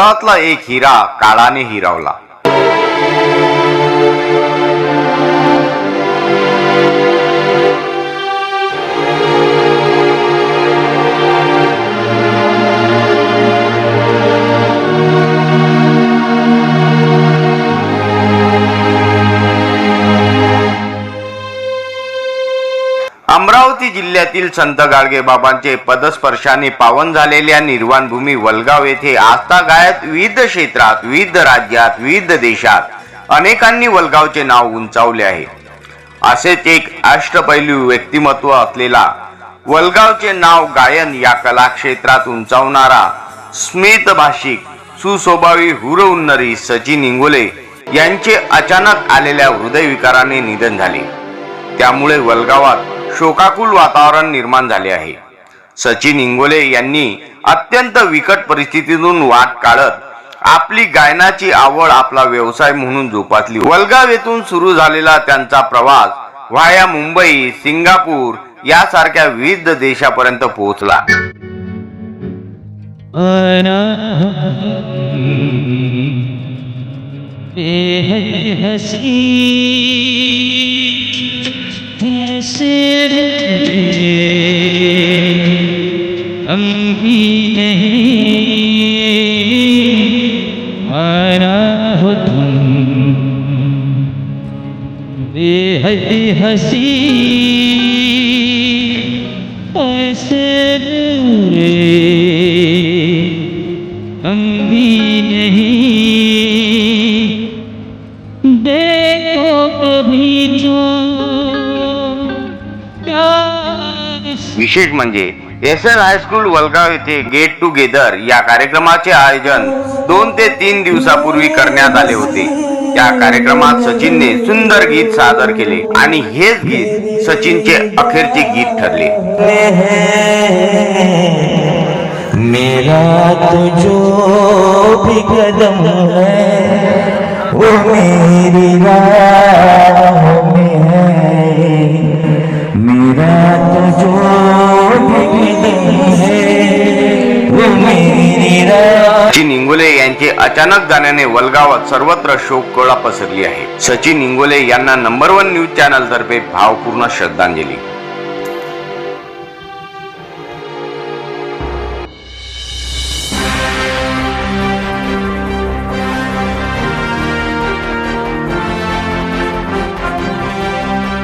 जगातला एक हिरा काळाने हिरावला. अमरावती जिल्ह्यातील संत गाडगे बाबांचे पदस्पर्शाने पावन झालेल्या निर्वाणभूमी वलगाव येथे आस्था गायत विविध क्षेत्रात विविध राज्यात विविध देशात अनेकांनी वलगावचे नाव उंचावले आहे. असेच एक अष्टपैलू व्यक्तिमत्व असलेला वलगावचे नाव गायन या कला क्षेत्रात उंचावणारा स्मित भाषिक सुस्वभावी हुरउन्नरी सचिन इंगोले यांचे अचानक आलेल्या हृदयविकाराने निधन झाले. त्यामुळे वलगावात शोकाकुल वातावरण निर्माण झाले आहे. सचिन इंगोले यांनी अत्यंत विकट परिस्थितीतून वाट काढत आपली गायनाची आवड आपला व्यवसाय म्हणून जोपासली. वलगाव येथून सुरू झालेला त्यांचा प्रवास व्हाया मुंबई सिंगापूर यासारख्या विविध देशापर्यंत पोहोचला. बेहसी सिर हम भी नहीं आना हो तुम बेहद हसी ऐसे रे हम भी नहीं। देखो कभी जो विशेष म्हणजे एस एन हायस्कूल वलगाव येथे गेट टुगेदर या कार्यक्रमाचे आयोजन दोन ते तीन दिवसापूर्वी करण्यात आले होते. त्या कार्यक्रमात सचिनने सुंदर गीत सादर केले आणि हेच गीत सचिनचे अखेरचे गीत ठरले. मेरा तुझो भी कदम है वो मेरी राह मेरा जो भी सचिन इंगोले यांचे अचानक जाण्याने वलगावात सर्वत्र शोककळा पसरली आहे. सचिन इंगोले यांना नंबर वन न्यूज चॅनल तर्फे भावपूर्ण श्रद्धांजली.